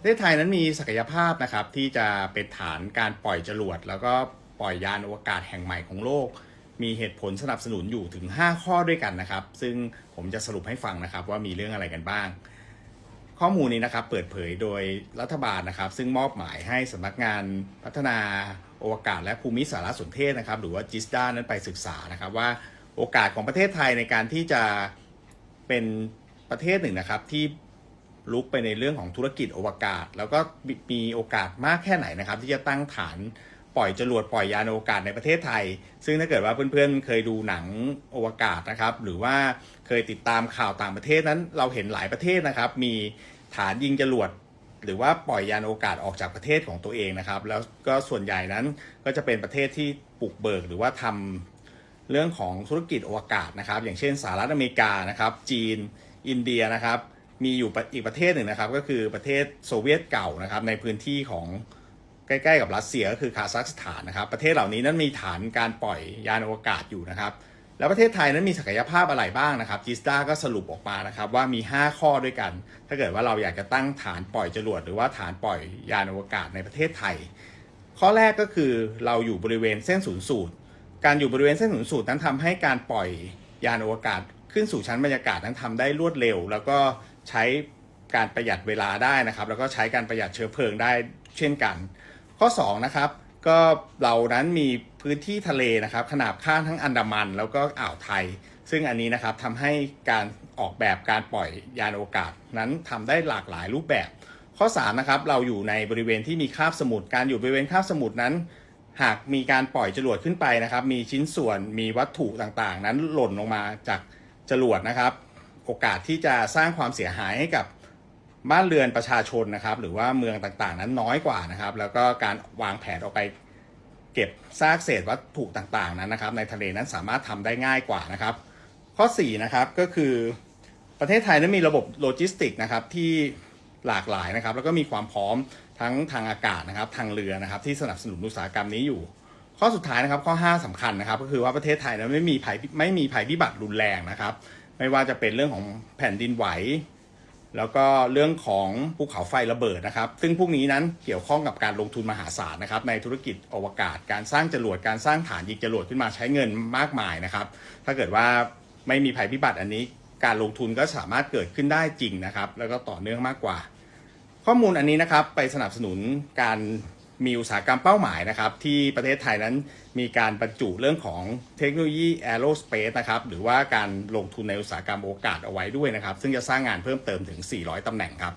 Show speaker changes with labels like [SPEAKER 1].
[SPEAKER 1] ประเทศไทยนั้นมีศักยภาพนะครับที่จะเป็นฐานการปล่อยจรวด แล้วก็ปล่อยยานอวกาศแห่งใหม่ของโลก มีเหตุผลสนับสนุนอยู่ถึง 5 ข้อด้วยกันนะครับ ซึ่งผมจะสรุปให้ฟังนะครับว่ามีเรื่องอะไรกันบ้าง ข้อมูลนี้นะครับเปิดเผยโดยรัฐบาลนะครับ ซึ่งมอบหมายให้สำนักงานพัฒนาอวกาศ และภูมิสารสนเทศนะครับ หรือว่าจิสดานั้นไปศึกษานะครับว่าโอกาสของประเทศไทยในการที่จะเป็นประเทศหนึ่งนะครับที่ ลุกไปในเรื่องของธุรกิจอวกาศ แล้วก็มีโอกาสมากแค่ไหนนะครับ ที่จะตั้งฐานปล่อยจรวดปล่อยยานอวกาศในประเทศไทย ซึ่งถ้าเกิดว่าเพื่อนๆเคยดูหนังอวกาศนะครับ หรือว่าเคยติดตามข่าวต่างประเทศนั้นเราเห็นหลายประเทศนะครับ มีฐานยิงจรวดหรือว่าปล่อยยานอวกาศออกจากประเทศของตัวเองนะครับ แล้วก็ส่วนใหญ่นั้นก็จะเป็นประเทศที่ปลุกเบิกหรือว่าทำเรื่องของธุรกิจอวกาศนะครับ อย่างเช่นสหรัฐอเมริกานะครับ จีน อินเดียนะครับ มีอยู่อีกประเทศหนึ่งนะครับ ก็คือประเทศโซเวียตเก่านะครับ ในพื้นที่ของใกล้ๆกับรัสเซียก็คือคาซัคสถานนะครับ ประเทศเหล่านี้นั้นมีฐานการปล่อยยานอวกาศอยู่นะครับ แล้วประเทศไทยนั้นมีศักยภาพอะไรบ้างนะครับจิสตาก็สรุปออกมานะครับว่ามี 5 ข้อด้วยกัน ถ้าเกิดว่าเราอยากจะตั้งฐานปล่อยจรวดหรือว่าฐานปล่อยยานอวกาศในประเทศไทย ข้อแรกก็คือเราอยู่บริเวณเส้นศูนย์สูตร การอยู่บริเวณเส้นศูนย์สูตรนั้นทำให้การปล่อยยานอวกาศขึ้นสู่ชั้นบรรยากาศนั้นทำได้รวดเร็ว แล้วก็ ใช้การประหยัดเวลาได้นะครับ แล้วก็ใช้การประหยัดเชื้อเพลิงได้เช่นกัน ข้อ2นะครับก็เรานั้นมีพื้นที่ทะเลนะครับ ขนาบข้างทั้งอันดามันแล้วก็อ่าวไทย ซึ่งอันนี้นะครับทำให้การออกแบบการปล่อยยานโอกาศนั้นทำได้หลากหลายรูปแบบ ข้อ3นะครับเราอยู่ในบริเวณที่มีคาบสมุทรการอยู่บริเวณคาบสมุทรนั้น หากมีการปล่อยจรวดขึ้นไปนะครับ มีชิ้นส่วนมีวัตถุต่างๆ นั้นหล่นลงมาจากจรวดนะครับ โอกาสที่จะสร้างความเสียหายให้กับบ้านเรือนประชาชนนะครับ หรือว่าเมืองต่างๆ นั้นน้อยกว่านะครับ แล้วก็การวางแผนออกไปเก็บซากเศษวัตถุต่างๆ นั้นนะครับ ในทะเลนั้นสามารถทำได้ง่ายกว่านะครับ ข้อ4นะครับก็คือประเทศไทยนั้นมีระบบโลจิสติกนะครับที่หลากหลายนะครับ แล้วก็มีความพร้อมทั้งทางอากาศนะครับ ทางเรือนะครับ ที่สนับสนุนอุตสาหกรรมนี้อยู่ ข้อสุดท้ายนะครับข้อ 5สำคัญนะครับ ก็คือว่าประเทศไทยนั้นไม่มีภัยไม่มีภัยพิบัติรุนแรงนะครับ ไม่ว่าจะเป็นเรื่องของแผ่นดินไหว แล้วก็เรื่องของภูเขาไฟระเบิดนะครับ ซึ่งพวกนี้นั้นเกี่ยวข้องกับการลงทุนมหาศาลนะครับ ในธุรกิจอวกาศ การสร้างจรวดการสร้างฐานยิงจรวดขึ้นมาใช้เงินมากมายนะครับ ถ้าเกิดว่าไม่มีภัยพิบัติอันนี้ การลงทุนก็สามารถเกิดขึ้นได้จริงนะครับ แล้วก็ต่อเนื่องมากกว่า ข้อมูลอันนี้นะครับไปสนับสนุนการ มีอุตสาหกรรมเป้าหมายนะครับ ที่ประเทศไทยนั้นมีการบรรจุเรื่องของเทคโนโลยีแอโรสเปซนะครับหรือว่าการลงทุนในอุตสาหกรรมโอกาสเอาไว้ด้วยนะครับ ซึ่งจะสร้างงานเพิ่มเติมถึง 400 ตำแหน่งครับ